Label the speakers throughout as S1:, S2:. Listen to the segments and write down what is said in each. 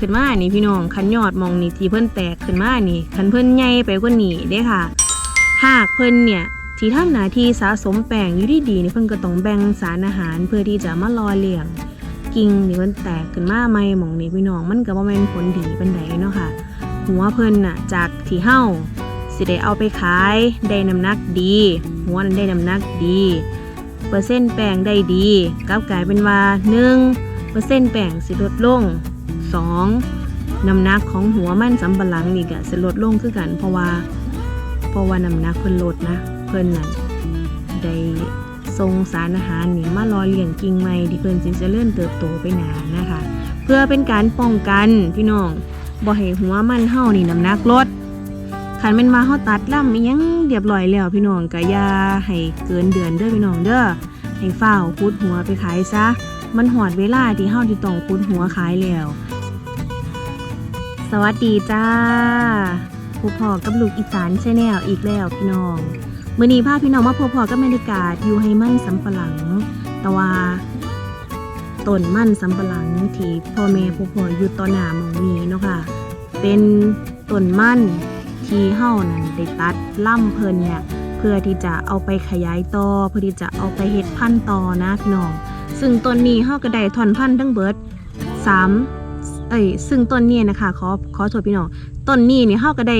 S1: ขึ้นมานี่พี่น้องคันยอดมองนี่ที่เพิ่นแตกขึ้นมานี่คันเพิ่นใหญ่ไปกว่านี้เด้ค่ะ หากเพิ่นเนี่ยที่ทำหน้าที่สะสมแป้งอยู่ดีๆนี่เพิ่นก็ต้องแบ่งสารอาหารเพื่อที่จะมาลอเลี้ยงกิ่งนี่มันแตกขึ้นมาใหม่มองนี่พี่น้องมันก็บ่แม่นผลดีปานใดเนาะค่ะ หัวเพิ่นน่ะจากที่เฮาสิได้เอาไปขายได้น้ำหนักดี หัวนั้นได้น้ำหนักดีเปอร์เซ็นต์แป้งได้ดีกลับกลายเป็นว่า1เปอร์เซ็นต์แป้งสิลดลง 2. น้ำหนักของหัวมันสำปะหลังนี่ก็สิลดลงคือกัน เพราะว่า เพราะว่าน้ำหนักเพิ่นลดนะ เพิ่นน่ะได้ทรงสารอาหารนี่มารอยเลี้ยงกิ่งใหม่ที่เพิ่นสิเจริญเติบโตไปหนานะคะ เพื่อเป็นการป้องกันพี่น้องบ่ให้หัวมันเฮานี่น้ำหนักลดคันแม่นมาเฮาตัดล่ำอียังเรียบร้อยแล้วพี่น้องก็อย่าให้เกินเดือนเด้อพี่น้องเด้อให้ฝ้าวพุดหัวไปขายซะ มันหอดเวลาที่เฮาที่ต้องพุดหัวขายแล้ว สวัสดีจ้าผู้พอกับลูกอีสานชแนลอีกแล้วพี่น้องเมื้อนี้พาพี่น้องมาพบพอกับบรรยากาศอยู่ให้มันสำปะหลังต่ว่าต้นมั่นสำปะหลังที่พ่อแม่ผู้พ่ออยู่ต่อหน้าหมองนี้เนาะค่ะ เป็นต้นมั่นที่เฮานั่นได้ตัดล่ำเพลินเนี่ยเพื่อที่จะเอาไปขยายต่อเพื่อที่จะเอาไปเฮ็ดพันธุ์ต่อนะพี่น้องซึ่งต้นนี้เฮาก็ได้ถอนพันธุ์ทั้งเบิดสาม เอ้ยซึ่งต้นนี้นะคะขอขอโทษพี่น้องต้นนี้เนี่ยเฮาก็ได้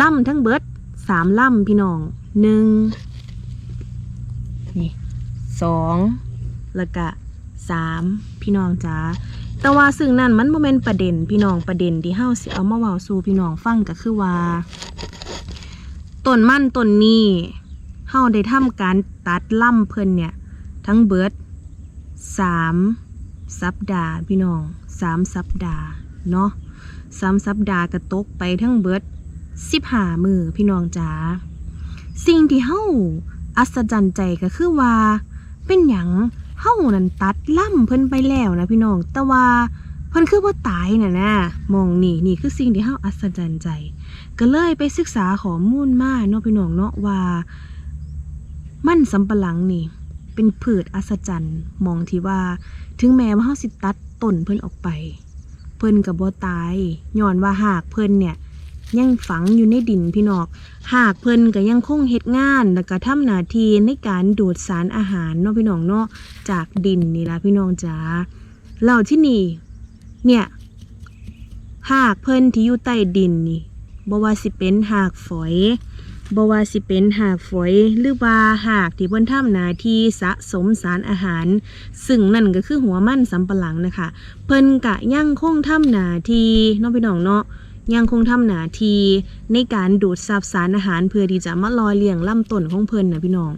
S1: ล่ำทั้งเบิดสามล่ำพี่น้องหนึ่งนี่สองแล้วก็สามพี่น้องจ้าแต่ว่าซึ่งนั่นมันโมเมนต์ประเด็นพี่น้องประเด็นที่เฮาสิเอามาเว้าสู่พี่น้องฟังก็คือว่าต้นมั่นต้นนี้เฮาได้ทำการตัดล่ำเพิ่นเนี่ย ทั้งเบิดสามสัปดาห์พี่น้อง สามสัปดาห์เนาะสามสัปดาห์กระตกไปทั้งเบิดสิบห้ามือพี่น้องจ๋าสิ่งที่เฮาอัศจรรย์ใจก็คือว่า เป็นหยังเฮานั่นตัดล่ำเพิ่นไปแล้วนะพี่น้องแต่ว่าเพิ่นคือว่าตายน่ะนะมองนี่นี่คือสิ่งที่เฮาอัศจรรย์ใจ ก็เลยไปศึกษาข้อมูลมาเนาะพี่น้องเนาะว่า มันสำปะหลังนี่เป็นพืชอัศจรรย์มองที่ว่า ถึงแม้ว่าเฮาสิตัด ต้นเพิ่นออกไป เพิ่นก็บ่ตายย้อนว่าหากเพิ่นเนี่ยยังฝังอยู่ในดินพี่นอก หากเพิ่นก็ยังคงเฮ็ดงานแล้วก็ทำหน้าที่ในการดูดสารอาหารเนาะพี่น้องเนาะจากดินนี่ละพี่น้องจ๋าแล้วที่นี่ เนี่ย หากเพิ่นที่อยู่ใต้ดินนี่บ่ว่าสิเป็นหากฝอย บว่าสิเป็นหากฝอยหรือว่าหากที่เพิ่นทำหน้าที่สะสมสารอาหาร ซึ่งนั่นก็คือหัวมันสำปะหลังนะคะ เพิ่นกะยังคงทำหน้าที่น้องพี่น้องเนาะยังคงทำหน้าที่ในการดูดซับสารอาหารเพื่อที่จะมาลอยเลี้ยงลำต้นของเพิ่นนะพี่น้อง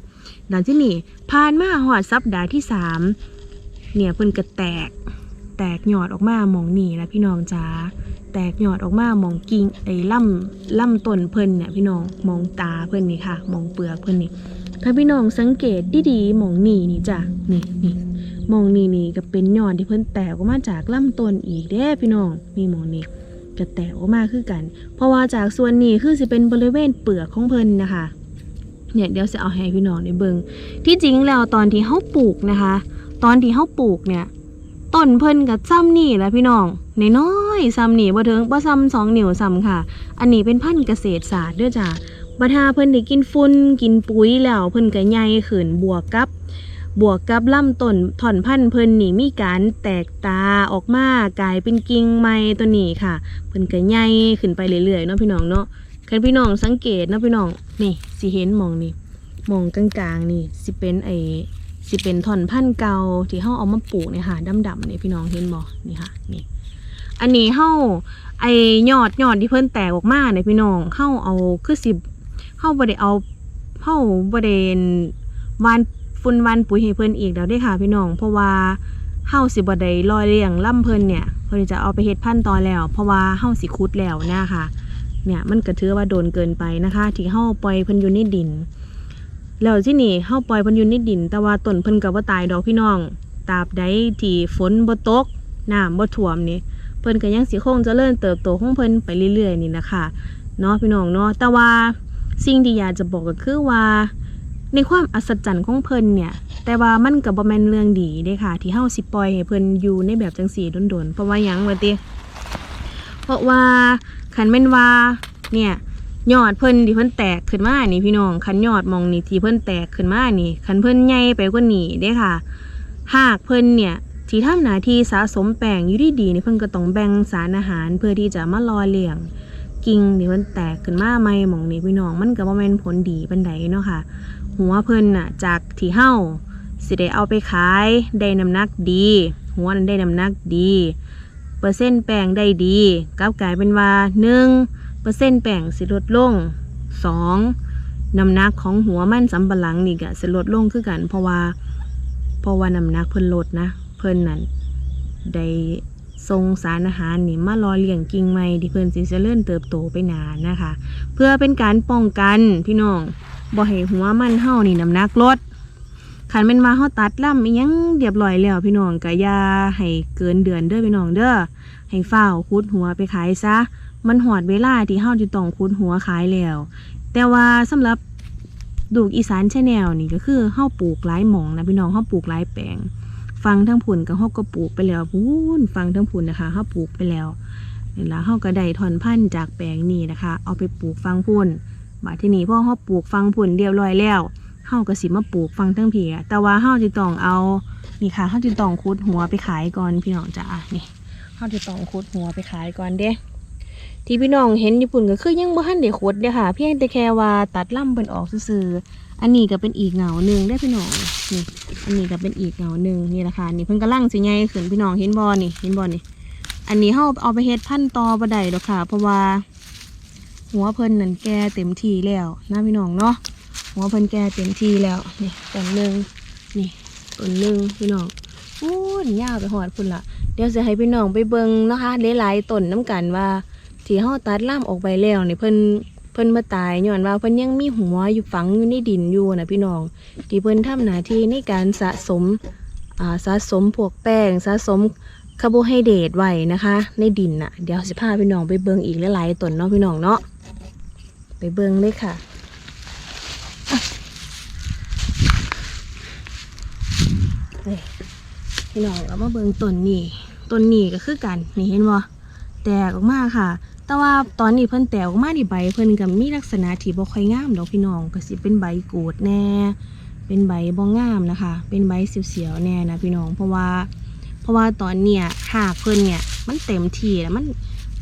S1: ดังที่นี่ผ่านมาหอดสัปดาห์ที่สามเนี่ยเพิ่นก็แตก แตกหยอดออกมาหมองนี่ละพี่น้องจ้าแตกหยอดออกมาหมองกิ่งไอ้ล่ำล่ำต้นเพิ่นเนี่ยพี่น้องมองตาเพิ่นนี่ค่ะ มองเปลือกเพิ่นนี่ถ้าพี่น้องสังเกตดีๆหมองนี่นี่จ้ะนี่นี่มองนี่นี่ก็เป็นยอดที่เพิ่นแตกออกมาจากล่ำต้นอีกเด้พี่น้องนี่มองนี่ก็แตกออกมาคือกัน เพราะว่าจากส่วนนี้คือสิเป็นบริเวณเปลือกของเพิ่นนะคะเนี่ยเดี๋ยวจะเอาให้พี่น้องได้เบิงที่จริงแล้วตอนที่เฮาปลูกนะคะ ตอนที่เฮาปลูกเนี่ย ต้นเพิ่นกับซ้ำนี่แหละพี่น้องนน้อยๆซ้ำนี่บ่ถึงบ่ซ้ำสองนิ้วซ้ำค่ะ อันนี้เป็นพันธุ์เกษตรศาสตร์เด้อจ้ะบัดหาเพิ่นได้กินฝุ่นกินปุ๋ยแล้วเพิ่นก็ใหญ่ขึ้นบวกกับบวกกับลำต้นถอนพันธุ์เพิ่นนี่มีการแตกตาออกมากลายเป็นกิ่งใหม่ตัวนี้ค่ะ เพิ่นก็ใหญ่ขึ้นไปเรื่อยๆเนาะพี่น้องเนาะคันพี่น้องสังเกตเนาะพี่น้องนี่สิเห็นมองนี่มองกลางๆนี่สิเป็นไอ สิเป็นท่อนพันธุ์เก่าที่เฮาเอามาปลูกเนี่ยค่ะดำๆเนี่ยพี่น้องเห็นบ่นี่ค่ะนี่อันนี้เฮาไอยอดยอดที่เพิ่นแตกออกมาเนี่ยพี่น้องเฮาเอาคือสิเฮาบ่ได้เอาเฮาบ่ได้หวานฝุ่นวานปุ๋ยให้เพิ่นอีกแล้วด้วยค่ะ พี่น้อง เพราะว่าเฮาสิบ่ได้ลอยเลี้ยงล่ำเพิ่นเนี่ยเพิ่นจะเอาไปเฮ็ดพันธุ์ต่อแล้ว เพราะว่าเฮาสิขุดแล้วนะคะเนี่ยมันก็ถือว่าโดนเกินไปนะคะ ที่เฮาปล่อยเพิ่นอยู่ในดิน แล้วที่นี่เฮาปล่อยเพิ่นอยู่ในดิน แต่ว่าต้นเพิ่นก็บ่ตายดอกพี่น้องตราบใดที่ฝนบ่ตกน้ำบ่ท่วมนี่เพิ่นก็ยังสิคงจเจริญเติบโตของเพิ่นไปเรื่อยๆนี่นะคะเนาะพี่น้องเนาะแต่ว่าสิ่งที่อยากจะบอกก็คือว่า ในความอัศจรรย์ของเพิ่นเนี่ย แต่ว่ามันก็บ่แม่นเรื่องดีเด้ค่ะ ที่เฮาสิปล่อยให้เพิ่นอยู่ในแบบจังซี่โดนๆเพราะว่าหยังว่าติเพราะว่าคันแม่นว่าเนี่ย ยอดเพิ่นที่เพิ่นแตกขึ้นมานี่พี่น้องคันยอดมองนี่ที่เพิ่นแตกขึ้นมานี่คันเพิ่นใหญ่ไปกว่านี้เด้ค่ะ หากเพิ่นเนี่ยที่ทำหน้าที่สะสมแป้งอยู่ดีๆนี่เพิ่นก็ต้องแบ่งสารอาหารเพื่อที่จะมารอเลี้ยงกิ่งที่เพิ่นแตกขึ้นมาใหม่มองนี่พี่น้องมันก็บ่แม่นผลดีปานใดเนาะค่ะ หัวเพิ่นน่ะจากที่เฮาสิได้เอาไปขายได้น้ำหนักดี หัวนั้นได้น้ำหนักดี เปอร์เซ็นต์แป้งได้ดีกลับกลายเป็นว่าหนึ่ง อร์เซ็นต์แป้งสิลดลงสองน้ำหนักของหัวมันสำปะหลังนี่ก็สิลดลงคือกัน เพราะว่าเพราะว่าน้ำหนักเพิ่นลดนะ เพิ่นนั่นได้ทรงสารอาหารนี่มารอเลี้ยงกิ่งใหม่ที่เพิ่นสิเจริญเติบโตไปนานนะคะ เพื่อเป็นการป้องกันพี่น้องบ่ให้หัวมันเฮานี่น้ำหนักลดคันแม่นว่าเฮาตัดล่ำอียังเรียบร้อยแล้วพี่น้องก็อย่าให้เกินเดือนเด้อพี่น้องเด้อให้ฝ้าวคุดหัวไปขายซะ มันหอดเวลาที่เฮาจะต้องคุดหัวขายแล้ว แต่ว่าสำหรับดูกอีสานชาแนลนี่ก็คือเฮาปลูกหลายหมองนะพี่น้องเฮาปลูกหลายแปลงฟังทั้งผุนก็เฮาก็ปลูกไปแล้วพูนฟังทั้งผุนนะคะเฮาปลูกไปแล้วนี่ละเฮาก็ได้ถอนพันธุ์จากแปลงนี้นะคะ เอาไปปลูกฟังพุ่นมาที่นี่พ่อเฮาปลูกฟังพุ่นเรียบร้อยแล้วเฮาก็สิมาปลูกฟังทั้งผีแต่ว่าเฮาจะต้องเอานี่ค่ะเฮาจะต้องคุดหัวไปขายก่อนพี่น้องจ้านี่เฮาจะต้องคุดหัวไปขายก่อนเด้ ที่พี่น้องเห็นญี่ปุ่นก็คือยังบ่ทันได้ขดเด้อค่ะ เพียงแต่แค่ว่าตัดล่ำเพิ่นออกซื่อๆอันนี้ก็เป็นอีกเหงาหนึ่งได้พี่น้องนี่ อันนี้ก็เป็นอีกเหงาหนึ่งนี่แหละค่ะนี่เพิ่นกำลังสิใหญ่ขึ้นพี่น้องเห็นบ่นี่เห็นบ่นี่ อันนี้เฮาเอาไปเฮ็ดพันตอบ่ได้ดอกค่ะ เพราะว่า หัวเพิ่นนั่นแก่เต็มทีแล้วนะพี่น้องเนาะหัวเพิ่นแก่เต็มทีแล้วนี่ต้นหนึ่งนี่ต้นหนึ่งพี่น้องอู้นยาวไปหอดพุ่นละเดี๋ยวจะให้พี่น้องไปเบิ่งนะคะหลายๆต้นน้กันว่า ที่เฮาตัดล่ามออกไปแล้วนี่เพิ่นเพิ่นมาตายย้อนว่าเพิ่นยังมีหัวอยู่ฝังอยู่ในดินอยู่นะพี่น้องที่เพิ่นทำหน้าที่ในการสะสมอ่าสะสมพวกแป้งสะสมคาร์โบไฮเดรตไว้นะคะ ในดินน่ะเดี๋ยวสิพาพี่น้องไปเบิ่งอีกหลายๆต้นเนาะพี่น้องเนาะไปเบิ่งเลยค่ะพี่น้องเอามาเบิ่งต้นนี้ต้นนี้ก็คือกันนี่เห็นบ่แตกออกมาค่ะ แต่ว่าตอนนี้เพิ่นแตกออกมาที่ใบเพิ่นก็มีลักษณะที่บ่ค่อยงามดอกพี่น้องก็สิเป็นใบกูดแน่ เป็นใบบ่งามนะคะ เป็นใบเสียวๆแน่นะพี่น้อง เพราะว่า เพราะว่าตอนเนี้ยหากเพิ่นเนี่ยมันเต็มที่แล้วมัน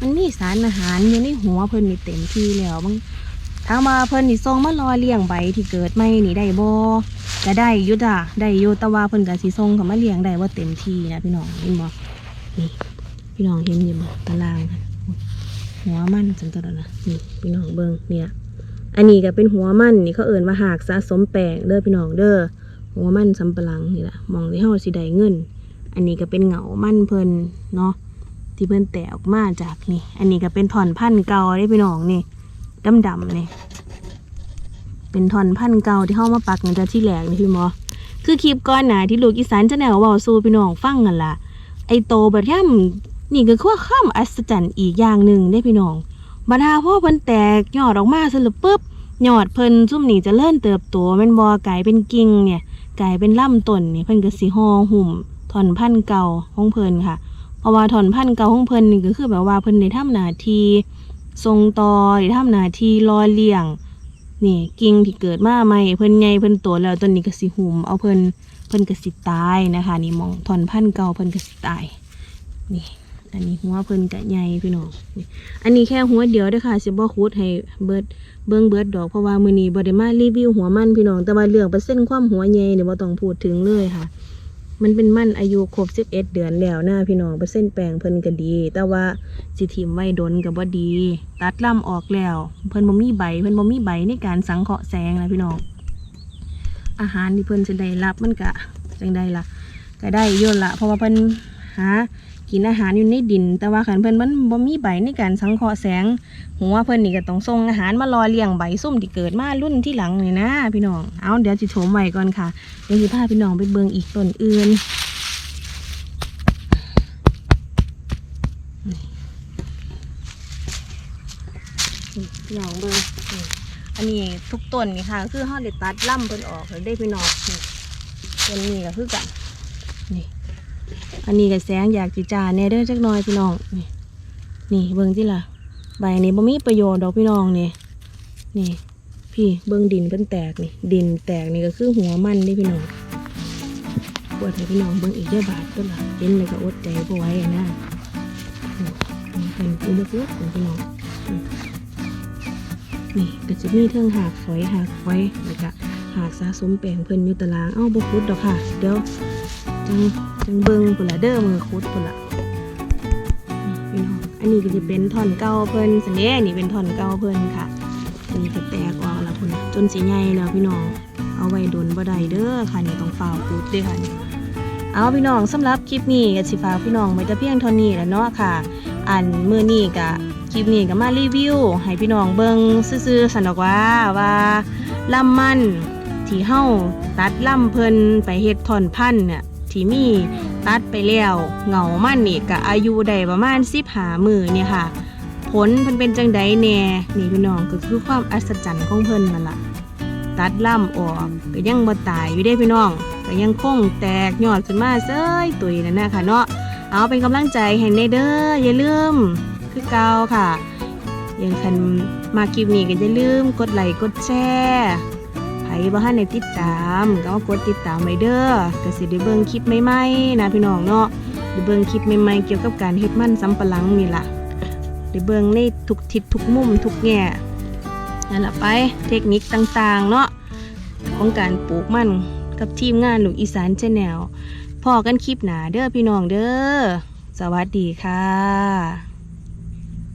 S1: มันมีสารอาหารอยู่ในหัวเพิ่นนี่เต็มที่แล้วมันถามาเพิ่นนี่ส่งมารอเลี้ยงใบที่เกิดใหม่นี่ได้บ่ก็ได้ยู่จ้ะได้ยู่แต่ว่าเพิ่นก็สิส่งเข้ามาเลี้ยงได้ว่าเต็มที่นะพี่น้องเห็นบ่นี่พี่น้องเห็นอยู่บ่ตารางนะ หัวมันจังตัวนั้นนะนี่พี่น้องเบิงเนี่ยอันนี้ก็เป็นหัวมันนี่เขาเอิ่นว่าหากสะสมแป้งเด้อพี่น้องเด้อหัวมันสำปะหลังนี่แหละมองที่เฮาสิได้เงิน อันนี้ก็เป็นเหงามันเพิ่นเนาะที่เพิ่นแตกออกมาจากนี่ อันนี้ก็เป็นท่อนพันธ์เก่าได้พี่น้องนี่ดำๆนี่เป็นท่อนพันธ์เก่าที่เฮามาปักตั้งแต่ที่แรกนี่พี่หมอคือคลิปก่อนหนาที่ลูกอีสานจะแนวว้าสู่พี่น้องฟังกันล่ะไอโตบัดย่ำ นี่ก็คือความอัศจรรย์อีกอย่างหนึ่งได้พี่น้องบัดาพ่อเพิ่นแตกยอดออกมาสรุปปุ๊บยอดเพิ่นซุ่มนี่จะเลิ่นเติบโตแม่นบ่กลายเป็นกิ่งเนี่ย ไกลายเป็นลำต้นนี่เพิ่นก็สิห่อหุ้มถอนพันธุ์เก่าของเพิ่นค่ะ เพราะว่าถอนพันธุ์เก่าของเพิ่นนี่ก็คือแบบว่าเพิ่นได้ทำหนาทีทรงตอได้ทำหนาที่รอเลี้ยงนี่กิ่งที่เกิดมาใหม่เพิ่นใหญ่เพิ่นโตแล้วต้นนี้ก็สิหุ้มเอาเพิ่นเพิ่นก็สิตายนะคะ นี่มองถอนพันธุ์เก่าเพิ่นก็สิตายนี่ อันนี้หัวเพิ่นกะใหญ่พี่น้องอันนี้แค่หัวเดียวเด้อค่ะสิบ่คูดให้เบิดเบิ่งเบิดดอกเพราะว่ามื้อนี้บ่ได้มารีวิวหัวมันพี่น้องแต่ว่าเรื่องเปอร์เซ็นต์ความหัวใหญ่เนี่ยบ่ต้องพูดถึงเลยค่ะ มันเป็นมันอายุครบ11เดือนแล้วนะพี่น้องเปอร์เซ็นต์แปลงเพิ่นก็ดี แต่ว่าสิทิ่มไว้ดนก็บ่ดี ตัดลำออกแล้ว เพิ่นบ่มีใบเพิ่นบ่มีใบในการสังเคราะห์แสงนะพี่น้องอาหารที่เพิ่นจะได้รับมันก็จังไดล่ะก็ได้อยู่ละเพราะว่าเพิ่นหา กินอาหารอยู่ในดิน แต่ว่าขันเพิ่นมันบ่มีใบในการสังเคราะห์แสง หัวเพิ่นนี่ก็ต้องส่งอาหารมารอเลี้ยงใบส้มที่เกิดมารุ่นที่หลังนี่นะ พี่น้อง เอาเดี๋ยวจิโฉมไว้ก่อนค่ะ เดี๋ยวสิพาพี่น้องไปเบิ่งอีกต้นอื่นพี่น้องเบิ่งอันนี้ทุกต้นนี่ค่ะ คือเฮาได้ตัดล่ำเพิ่นออกแล้วได้พี่น้องนี่ต้นนี้ก็คือกันนี่ อันนี้ก็แสงอยากจิจาแน่เด้อจักน่อยพี่น้อง นี่ นี่เบิ่งที่ล่ะ ใบนี้บ่มีประโยชน์ดอกพี่น้องนี่ นี่ พี่เบิ่งดินเพิ่นแตกนี่ ดินแตกนี่ก็คือหัวมันนี่พี่น้องปวดให้พี่น้องเบิ่งอีกเด้อบาทก็ล่ะเห็นเลยก็อดใจบ่ไหวอะนะนี่เป็นอุเล็กๆของพี่น้องนี่ก็จะมีเทิงหากฝอยหากไว้แล้วก็หากสะสมแปลงเพิ่นอยู่ตาราง เอ้าบ่ขุดดอกค่ะ เดี๋ยวจัง จังเบิงพุ่นละเด้อมือขุดพุ่นละพี่น้องอันนี้ก็จะเป็นท่อนเก่าเพิ่นสันเด้นี่เป็นท่อนเก่าเพิ่นค่ะ อันนี้ก็แตกออกแล้วพุ่นน่ะจนสิใหญ่แล้วพี่น้อง เอาไว้ดนบ่ได้เด้อค่ะนี่ต้องฝ่าวพูดด้อค่ะเอาพี่น้องสำหรับคลิปนี้ก็สิฝากพี่น้องไว้แต่เพียงเท่านี้แล้วเนาะค่ะ อันมื้อนี้ก็คลิปนี้ก็มารีวิวให้พี่น้องเบิ่งซื่อๆสันดอกว่าว่าลำมันที่เฮาตัดลำเพิ่นไปเฮ็ดท่อนพันเนี่ย ที่มีตัดไปแล้วเหงามันนี่ก็อายุได้ประมาณสิบหามือเนี่ยค่ะ ผลเพิ่นเป็นจังไดแน่นี่พี่น้องก็คือความอัศจรรย์ของเพิ่นนั่นล่ะตัดล่ำออกก็ยังบ่ตายอยู่ได้พี่น้องก็ยังคงแตกยอดขึ้นมาเซ้ยตุยนั่นนะค่ะเนาะเอาเป็นกำลังใจให้ในเด้ออย่าลืมคือเก่าค่ะยังคันมาคลิปนี้ก็อย่าลืมกดไลค์กดแชร์ ไผบ่ทันได้ติดตามก็มากดติดตามไว้เด้อก็สิได้เบิ่งคลิปใหม่ๆนะพี่น้องเนาะได้เบิ่งคลิปใหม่ๆเกี่ยวกับการเฮ็ดมันสำปะหลังนี่ล่ะได้เบิ่งในทุกทิศทุกมุมทุกแง่นั่นแหละไปเทคนิคต่างๆ เนาะของการปลูกมันกับทีมงานลูกอีสานชแนลพอกันคลิปหนาเด้อพี่น้องเด้อ สวัสดีค่ะ